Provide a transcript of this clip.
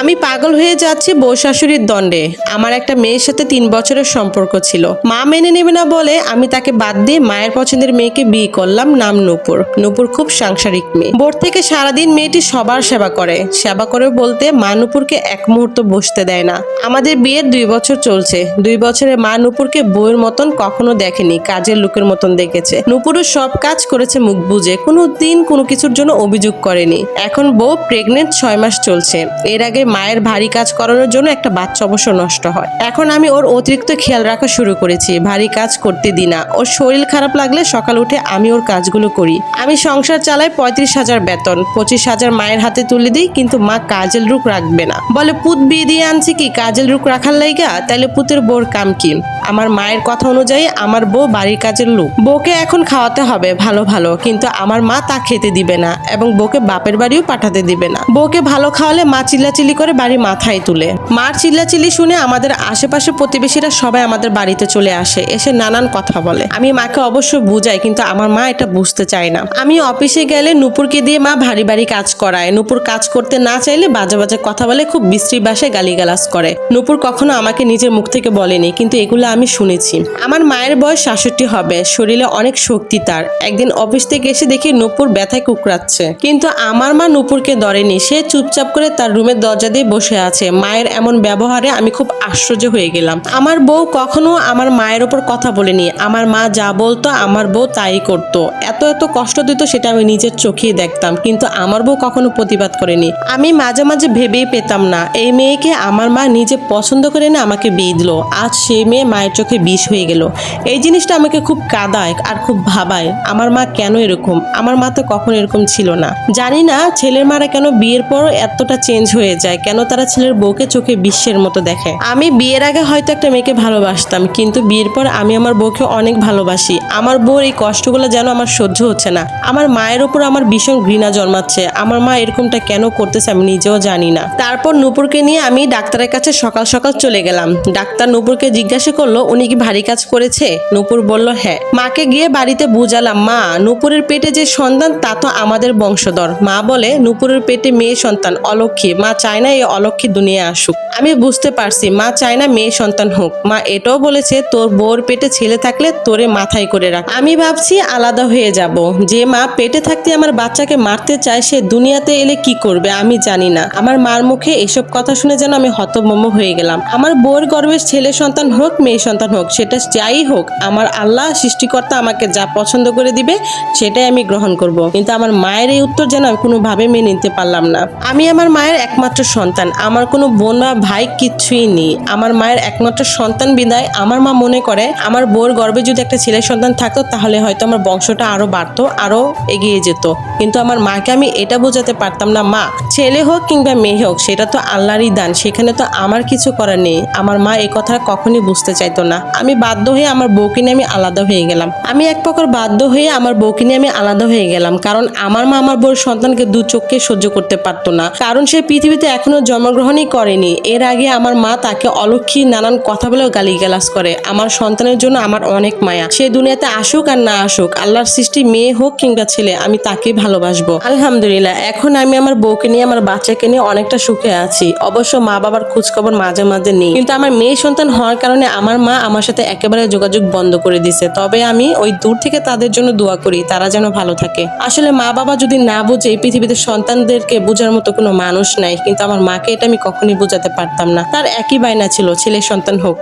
আমি পাগল হয়ে যাচ্ছি বউ শাশুড়ির দণ্ডে। আমার একটা মেয়ের সাথে তিন বছরের সম্পর্ক ছিল। মা মেনে নেবে না বলে আমি তাকে বাদ দিয়ে মায়ের পছন্দের মেয়েকে বিয়ে করলাম নাম নূপুর। নূপুর খুব সাংসারিক মেয়ে। বোর্ড থেকে সারাদিন মেয়েটি সবার সেবা করে। সেবা করে বলতে মা নূপুরকে এক মুহূর্ত বসতে দেয় না। আমাদের বিয়ের দুই বছর চলছে। দুই বছরে মা নূপুরকে বউয়ের মতন কখনো দেখেনি, কাজের লোকের মতন দেখেছে। নূপুরও সব কাজ করেছে মুখ বুঝে কোনো দিন কোনো কিছুর জন্য অভিযোগ করেনি। এখন বউ প্রেগনেন্ট ছয় মাস চলছে। এর আগে মায়ের ভারী কাজ করানোর জন্য একটা বাচ্চা অবশ্য নষ্ট হয়। এখন আমি ওর অতিরিক্ত খেয়াল রাখা শুরু করেছি, ভারী কাজ করতে দিই না। ওর শরীর খারাপ লাগলে সকাল উঠে আমি ওর কাজগুলো করি। আমি সংসার চালাই পঁয়ত্রিশ হাজার বেতন, পঁচিশ হাজার মায়ের হাতে তুলে দিই, কিন্তু মা কাজের রুখ রাখবে না। বলে পুত বিয়ে দিয়ে আনছি কি? কাজের রুখ রাখার লাইগা? তাহলে পুতের বোর কাম কি? আমার মায়ের কথা অনুযায়ী আমার বউ বাড়ির কাজের লোক। বউকে এখন খাওয়াতে হবে ভালো ভালো, কিন্তু আমার মা তা খেতে দিবে না এবং বউকে বাপের বাড়িও পাঠাতে দিবে না। বউকে ভালো খাওয়ালে মা চিল্লাচিল্লি করে বাড়ি মাথায় তুলে। মার চিল্লাচিল্লি শুনে আমাদের আশেপাশে প্রতিবেশীরা সবাই আমাদের বাড়িতে চলে আসে, এসে নানান কথা বলে। আমি মাকে অবশ্য বুঝাই, কিন্তু আমার মা এটা বুঝতে চায় না। আমি অফিসে গেলে নুপুরকে দিয়ে মা ভারী ভারী কাজ করায়। নুপুর কাজ করতে না চাইলে বাজে বাজে কথা বলে খুব বিশ্রী ভাষায় গালিগালাজ করে। নুপুর কখনো আমাকে নিজের মুখ থেকে বলেনি, কিন্তু এগুলো আমি শুনেছি। আমার মায়ের বয়স সাতষট্টি হবে, শরীরে অনেক শক্তি তার। একদিন অফিস থেকে এসে দেখি নূপুর ব্যথায় কুকরাচ্ছে কিন্তু আমার মা নূপুরকে ধরেনি, সে চুপচাপ করে তার রুমের দরজা দিয়ে বসে আছে। মায়ের এমন ব্যবহারে আমি খুব আশ্চর্য হয়ে গেলাম। আমার বউ কখনো আমার মায়ের ওপর কথা বলেনি। আমার মা যা বলতো, আমার বউ তাই করতো। এত এত কষ্ট দিত সেটা আমি নিজের চোখেই দেখতাম, কিন্তু আমার বউ কখনো প্রতিবাদ করেনি। আমি মাঝে মাঝে ভেবেই পেতাম না, এই মেয়েকে আমার মা নিজে পছন্দ করে না আমাকে বিয়ে দিল আজ সেই মেয়ে মায়ের চোখে বিষ হয়ে গেল। এই জিনিসটা আমাকে খুব কাদায় আর খুব ভাবায়। আমার মা কেন এরকম? আমার মা তো কখনো এরকম ছিল না। জানি না ছেলের মারা কেন বিয়ের পর এতটা চেঞ্জ হয়ে যায়, কেন তারা ছেলের বউকে চোখে বিশ্বের মতো দেখে। আমি বিয়ের আগে হয়তো একটা মেয়েকে ভালোবাসতাম, কিন্তু বিয়ের পর আমি আমার বউকে অনেক ভালোবাসি। আমার বউর এই কষ্টগুলো যেন আমার সহ্য হচ্ছে না। আমার মায়ের উপর আমার ভীষণ ঘৃণা জন্মাচ্ছে। আমার মা এরকমটা কেন করতেছে আমি নিজেও জানি না। তারপর নূপুরকে নিয়ে আমি ডাক্তারের কাছে সকাল সকাল চলে গেলাম। ডাক্তার নূপুরকে জিজ্ঞাসা করল উনি কি ভারী কাজ করেছে? নূপুর বলল হ্যাঁ। মাকে গিয়ে বাড়িতে বুঝালাম, মা, নূপুরের পেটে যে সন্তান, তা তো আমাদের বংশধর। মা বলে, নূপুরের পেটে মেয়ে সন্তান, অলক্ষী। মা চায় না এই অলক্ষী দুনিয়া আসুক। আমি বুঝতে পারছি, মা চায় না মেয়ে সন্তান হোক। মা এটাও বলেছে, তোর বউর পেটে ছেলে থাকলে তোরে মাথায় করে রাখ। আমি ভাবছি, আলাদা হয়ে যাব। যে মা পেটে থাকতে আমার বাচ্চাকে মারতে চায়, সে দুনিয়াতে এলে কি করবে, আমি জানি না। আমার মার মুখে এসব কথা শুনে যেন আমি হতভম্ব হয়ে গেলাম। আমার বউর গর্বের ছেলে সন্তান হোক, মেয়ে সন্তান হোক, সেটা যাই হোক, আমার আল্লাহ সৃষ্টিকর্তা আমাকে যা পছন্দ করে দিবে, সেটাই আমি গ্রহণ করব। কিন্তু আমার মায়ের এই উত্তর যেন আমি কোনোভাবে মেনে নিতে পারলাম না। আমি আমার মায়ের একমাত্র সন্তান, আমার কোনো বোন বা ভাই কিচ্ছুই নেই। আমার মায়ের একমাত্র সন্তান বিদায় আমার মা মনে করে, আমার বউর গর্বে যদি একটা ছেলের সন্তান থাকতো, তাহলে হয়তো আমার বংশটা আরও বাড়তো, আরও এগিয়ে যেত। কিন্তু আমার মাকে আমি এটা বোঝাতে পারতাম না, মা, ছেলে হোক কিংবা মেয়ে হোক, সেটা তো আল্লাহরই দান, সেখানে তো আমার কিছু করার নেই। আমার মা এ কথা কখনই বুঝতে চাইতো না। আমি বাধ্য হয়ে আমার বউকে নিয়ে আমি আলাদা হয়ে গেলাম। আমি এক প্রকার বাধ্য হয়ে আমার বউকে নিয়ে আমি আলাদা হয়ে গেলাম। কারণ আমার মা আমার বউর সন্তানকে দু চোখকে সহ্য করতে পারতো না। কারণ সে পৃথিবীতে এখনও জন্মগ্রহণই করেনি। এর আগে আমার মা তাকে অলক্ষী নানান কথা বলেও গালিগালাজ করে। আমার সন্তানের জন্য আমার অনেক মায়া। সে দুনিয়াতে আসুক আর না আসুক, আল্লাহর সৃষ্টি মেয়ে হোক কিংবা ছেলে, আমি তাকে ভালোবাসবো। আলহামদুলিল্লাহ, এখন আমি আমার বউকে নিয়ে, আমার বাচ্চাকে নিয়ে অনেকটা সুখে আছি। অবশ্য মা বাবার খোঁজখবর মাঝে মাঝে নেই। কিন্তু আমার মেয়ে সন্তান হওয়ার কারণে আমার মা আমার সাথে একেবারে যোগাযোগ বন্ধ করে দিছে। তবে আমি ওই দূর থেকে তাদের জন্য দোয়া করি, তারা যেন ভালো থাকে। আসলে মা বাবা যদি না বুঝে এই পৃথিবীতে সন্তানদেরকে বোঝার মতো কোনো মানুষ নাই, কিন্তু আমার মাকে এটা আমি কখনই বোঝাতে পারতাম না। তার একই বায়না ছিল, ছেলে সন্তান হোক।